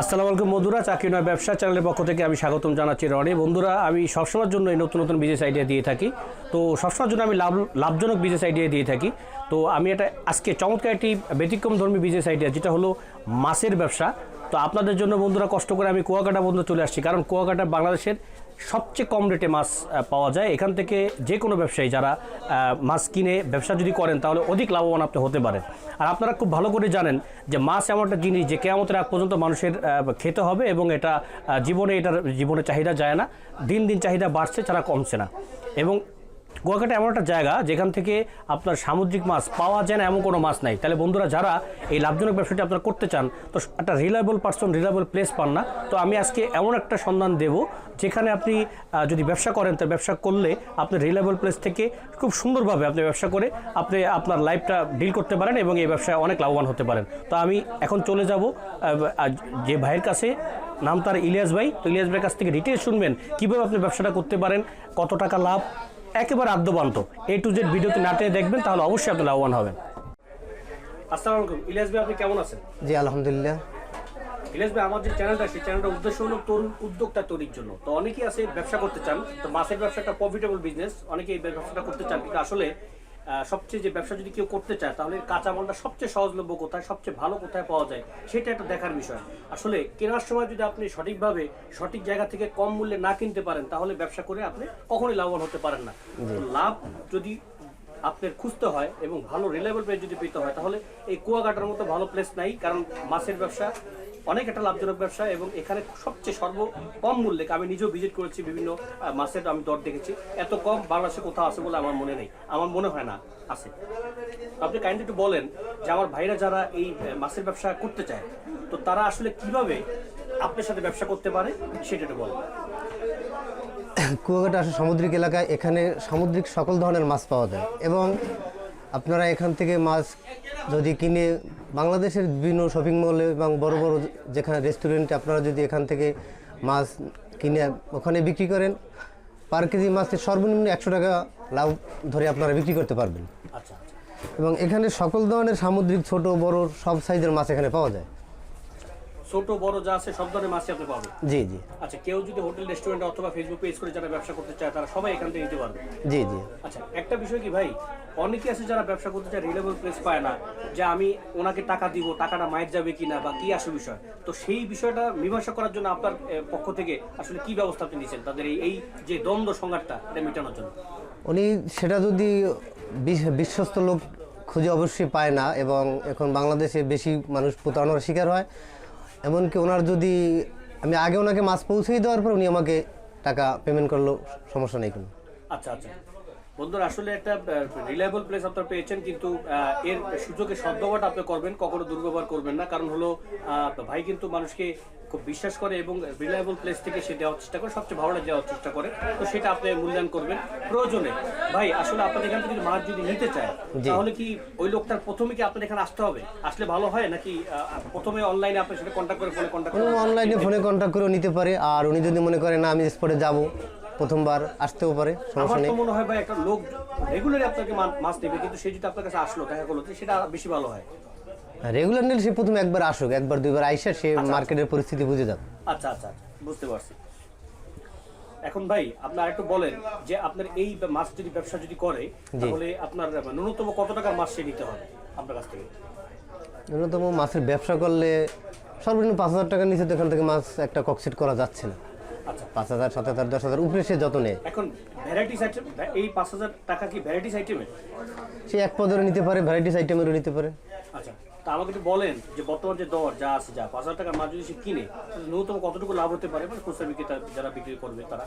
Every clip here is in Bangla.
আসসালামু আলাইকুম বন্ধুরা, চাকরি নয় ব্যবসা চ্যানেলের পক্ষ থেকে আমি স্বাগতম জানাচ্ছি রনি। বন্ধুরা, আমি সবসময়ের জন্য এই নতুন নতুন বিজনেস আইডিয়া দিয়ে থাকি। তো সবসময়ের জন্য আমি লাভ লাভজনক বিজনেস আইডিয়া দিয়ে থাকি। তো আমি এটা আজকে চমৎকার একটি ব্যতিক্রম ধর্মী বিজনেস আইডিয়া যেটা হলো মাছের ব্যবসা। তো আপনাদের জন্য বন্ধুরা কষ্ট করে আমি কুয়াকাটা বন্ধু চলে আসছি। কারণ কুয়াকাটা বাংলাদেশের সবচেয়ে কম রেটে মাছ পাওয়া যায়। এখান থেকে যে কোনো ব্যবসায়ী যারা মাছ কিনে ব্যবসা যদি করেন, তাহলে অধিক লাভবান আপনি হতে পারেন। আর আপনারা খুব ভালো করে জানেন যে মাছ এমন একটা জিনিস যে কেয়ামতের আগ পর্যন্ত মানুষের খেতে হবে এবং এটা জীবনে এটার, জীবনে চাহিদা যায় না। দিন দিন চাহিদা বাড়ছে ছাড়া কমছে না। এবং কুয়াকাটা এমন একটা জায়গা যেখান থেকে আপনার সামুদ্রিক মাছ পাওয়া যায় না, এমন কোনো মাছ নাই। তাহলে বন্ধুরা, যারা এই লাভজনক ব্যবসাটি আপনারা করতে চান, তো একটা রিলায়েবল পার্সন রিলায়েবল প্লেস পান না। তো আমি আজকে এমন একটা সন্ধান দেব, যেখানে আপনি যদি ব্যবসা করেন, তো ব্যবসা করলে আপনি রিলায়েবল প্লেস থেকে খুব সুন্দরভাবে আপনি ব্যবসা করে আপনি আপনার লাইফটা ডিল করতে পারেন এবং এই ব্যবসায় অনেক লাভবান হতে পারেন। তো আমি এখন চলে যাব যে ভাইয়ের কাছে, নাম তার ইলিয়াস ভাই। তো ইলিয়াস ভাইয়ের কাছ থেকে ডিটেলস শুনবেন, কীভাবে আপনি ব্যবসাটা করতে পারেন, কত টাকা লাভ একেবারে আদ্যবান্ত। এ টু জেড ভিডিওতে না দেখবেন তাহলে অবশ্যই আপনি লাভবান হবেন। আসসালামু আলাইকুম। ইলিয়াস ভাই আপনি কেমন আছেন? জি আলহামদুলিল্লাহ। ইলিয়াস ভাই আমার যে চ্যানেলটা সেই চ্যানেলটা উদ্দেশ্য হলো তরুণ উদ্যোক্তা তৈরির জন্য। তো অনেকেই আছে ব্যবসা করতে চান তো মাছের ব্যবসা একটা প্রফিটেবল বিজনেস অনেকেই ব্যবসাটা করতে চান। কিন্তু আসলে সবচেয়ে যে ব্যবসা যদি কেউ করতে চায় তাহলে কাঁচামালটা সবচেয়ে সহজলভ্য কোথায় সবচেয়ে ভালো কোথায় পাওয়া যায় সেটা একটা দেখার বিষয়। আসলে কেনার সময় যদি আপনি সঠিকভাবে সঠিক জায়গা থেকে কম মূল্যে না কিনতে পারেন তাহলে ব্যবসা করে আপনি কখনোই লাভবান হতে পারেন না। লাভ যদি আপনার খুঁজতে হয় এবং ভালো রিলায়েবল প্লেস যদি পেতে হয় তাহলে এই কুয়াকাটার মতো ভালো প্লেস নাই কারণ মাছের ব্যবসা অনেক একটা লাভজনক ব্যবসা এবং এখানে সবচেয়ে সর্ব কম মূল্যে, আমি নিজেও ভিজিট করেছি বিভিন্ন মাছের আমি দর দেখেছি। এত কম বাংলাদেশে কোথাও আছে বলে আমার মনে নেই। আমার মনে হয় না, আছে। আপনি কাইন্ডলি একটু বলেন যে আমার ভাইরা যারা এই মাছের ব্যবসা করতে চায়, তো তারা আসলে কীভাবে আপনার সাথে ব্যবসা করতে পারে? সেটা একটু বলেন। কুয়াকাটা আসলে সামুদ্রিক এলাকায়, এখানে সামুদ্রিক সকল ধরনের মাছ পাওয়া যায় এবং আপনারা এখান থেকে মাছ যদি কিনে বাংলাদেশের বিভিন্ন শপিং মলে এবং বড় বড় যেখানে রেস্টুরেন্টে আপনারা যদি এখান থেকে মাছ কিনে ওখানে বিক্রি করেন পার কেজি মাছের সর্বনিম্ন একশো টাকা লাভ ধরে আপনারা বিক্রি করতে পারবেন। আচ্ছা আচ্ছা। এবং এখানে সকল ধরনের সামুদ্রিক ছোট বড় সব সাইজের মাছ এখানে পাওয়া যায়। ছোট বড় যা আছে সব ধরনের মাছই আপনি পাবেন। জি জি। আচ্ছা কেউ যদি হোটেল রেস্টুরেন্ট অথবা ফেসবুক পেজ করে যারা ব্যবসা করতে চায় তারা সবাই এখান থেকে নিতে পারবে। জি জি। আচ্ছা একটা বিষয় কি ভাই? অনেকে আছে যারা ব্যবসা করতে চায় রিলেবল প্লেস পায় না যে আমি ওনাকে টাকা দিব টাকাটা মায়ের যাবে কিনা বা কি আসে বিষয়। তো সেই বিষয়টা মীমাংসা করার জন্য আপনার পক্ষ থেকে আসলে কি ব্যবস্থা আপনি নিয়েছেন তাদের এই যে দ্বন্দ্ব সংঘাতটা এটা মেটানোর জন্য। উনি সেটা যদি বিশ- বিশ্বস্ত লোক খুঁজে অবশ্যই পায় না এবং এখন বাংলাদেশে বেশি মানুষ প্রতারণার শিকার হয় এমনকি ওনার যদি আমি আগে ওনাকে মাছ পৌঁছেই দেওয়ার পর উনি আমাকে টাকা পেমেন্ট করল, সমস্যা নেই কোনো। আচ্ছা আচ্ছা। বন্ধুরা আসলে একটা রিলায়েবল প্লেস আপনারা পেয়েছেন কিন্তু এর সুযোগে সদ্ব্যবহারটা আপনি করবেন কখনো দুর্ব্যবহার করবেন না। কারণ হলো ভাই কিন্তু মানুষকে খুব বিশ্বাস করে এবং রিলায়েবল প্লেস থেকে সে দেওয়ার চেষ্টা করে সবচেয়ে ভালোটা দেওয়ার চেষ্টা করে। তো সেটা আপনি মূল্যায়ন করবেন প্রয়োজনে। ভাই আসলে আপনাদের এখান থেকে মাছ যদি নিতে চায় তাহলে কি ওই লোকটার প্রথমে কি আপনাদের এখানে আসতে হবে? আসলে ভালো হয় নাকি প্রথমে অনলাইনে আপনার সাথে কন্ট্যাক্ট করে ফোনে কন্ট্যাক্ট অনলাইনে ফোনে কন্ট্যাক্ট করেও নিতে পারে। আর উনি যদি মনে করে না আমি স্পটে যাব প্রথমবার আসতেও পারে সমস্যা নেই। মনে হয় ভাই একটা লোক রেগুলারই আপনাকে মাছ দেবে কিন্তু সে যদি আপনার কাছে আসলো দেখা করল সেটা বেশি ভালো হয়। রেগুলার নিলে সে প্রথমে একবার আসুক একবার দুইবার আইসা সে মার্কেটের পরিস্থিতি বুঝে যাবে। আচ্ছা আচ্ছা আচ্ছা বুঝতে পারছি। এখন ভাই আপনার একটু বলেন যে আপনার এই মাছ যদি ব্যবসা যদি করে তাহলে আপনার ন্যূনতম কত টাকার মাছ সে নিতে হবে আপনার কাছ থেকে? ন্যূনতম মাছের ব্যবসা করলে সর্বনিম্ন পাঁচ হাজার টাকার নিচে তো এখান থেকে মাছ একটা ককসিট করা যাচ্ছে না। আচ্ছা পাঁচ হাজার সাত হাজার দশ হাজার উপরে সে যত নেয়। এখন ভ্যারাইটিস আইটেম এই পাঁচ হাজার টাকা কি ভ্যারাইটিস আইটেমের সে এক পদেরও নিতে পারে ভ্যারাইটিস আইটেমেরও নিতে পারে। আচ্ছা তা আমাকে একটু বলেন যে বর্তমান যে দর যা আছে যা পাঁচ হাজার টাকার মাছ যদি সে কিনে ন্যূনতম কতটুকু লাভ হতে পারে? মানে খুচরা বিক্রেতা যারা বিক্রি করবে তারা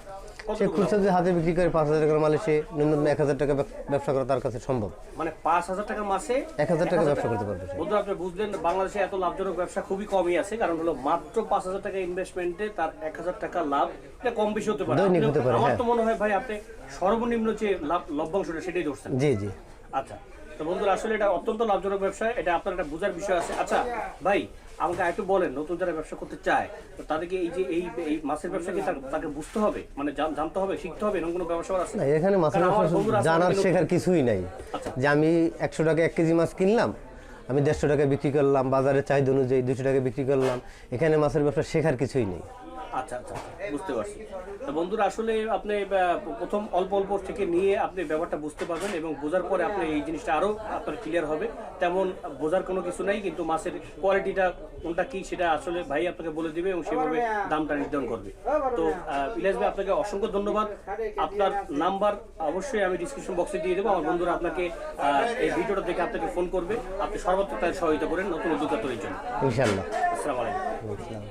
সে খুচরা যে হাতে বিক্রি করে পাঁচ হাজার টাকার মালে সে ন্যূনতম এক হাজার টাকা ব্যবসা করা তার কাছে সম্ভব। মানে পাঁচ হাজার টাকার মাসে এক হাজার টাকা ব্যবসা করতে পারবে বন্ধু আপনি বুঝলেন বাংলাদেশে এত লাভজনক ব্যবসা খুবই কমই আছে কারণ হলো মাত্র পাঁচ হাজার টাকা ইনভেস্টমেন্টে তার এক হাজার টাকা লাভ এটা কম বেশি পারে। হতে পারে, আমার হ্যাঁ। তো মনে হয় ভাই আপনি সর্বনিম্ন যে লভ্যাংশটা সেটাই ধরছেন। জি জি। আচ্ছা তো বন্ধুরা আসলে এটা অত্যন্ত লাভজনক ব্যবসা এটা আপনার একটা বোঝার বিষয় আছে। আচ্ছা ভাই আমাকে একটু বলেন নতুন যারা ব্যবসা করতে চায় তো তাদেরকে এই যে এই এই মাছের ব্যবসা কি তাকে বুঝতে হবে? মানে জানতে হবে শিখতে হবে এরকম কোনো ব্যবসা আছে? না এখানে মাছের ব্যবসা জানার শেখার কিছুই নাই। আচ্ছা। যে আমি একশো টাকা এক কেজি মাছ কিনলাম আমি দেড়শো টাকা বিক্রি করলাম বাজারের চাহিদা অনুযায়ী দুশো টাকা বিক্রি করলাম এখানে মাছের ব্যবসা শেখার কিছুই নেই। আচ্ছা আচ্ছা বুঝতে পারছি। তো বন্ধুরা আসলে আপনি প্রথম অল্প অল্প থেকে নিয়ে আপনি ব্যাপারটা বুঝতে পারবেন এবং বোঝার পরে আপনি এই জিনিসটা আরও আপনার ক্লিয়ার হবে। তেমন বোঝার কোনো কিছু নাই কিন্তু মাছের কোয়ালিটিটা কোনটা কি সেটা আসলে ভাই আপনাকে বলে দিবে এবং সেভাবে দামটা নির্ধারণ করবে। তো আহ, ইলিয়াস ভাই আপনাকে অসংখ্য ধন্যবাদ। আপনার নাম্বার অবশ্যই আমি ডিসক্রিপশন বক্সে দিয়ে দেবো। আমার বন্ধুরা আপনাকে এই ভিডিওটা দেখে আপনাকে ফোন করবে। আপনি সর্বত্র তাদের সহায়তা করেন নতুন উদ্যোক্তা তৈরির জন্য। ইনশাল্লাহ আসসালামু আলাইকুম।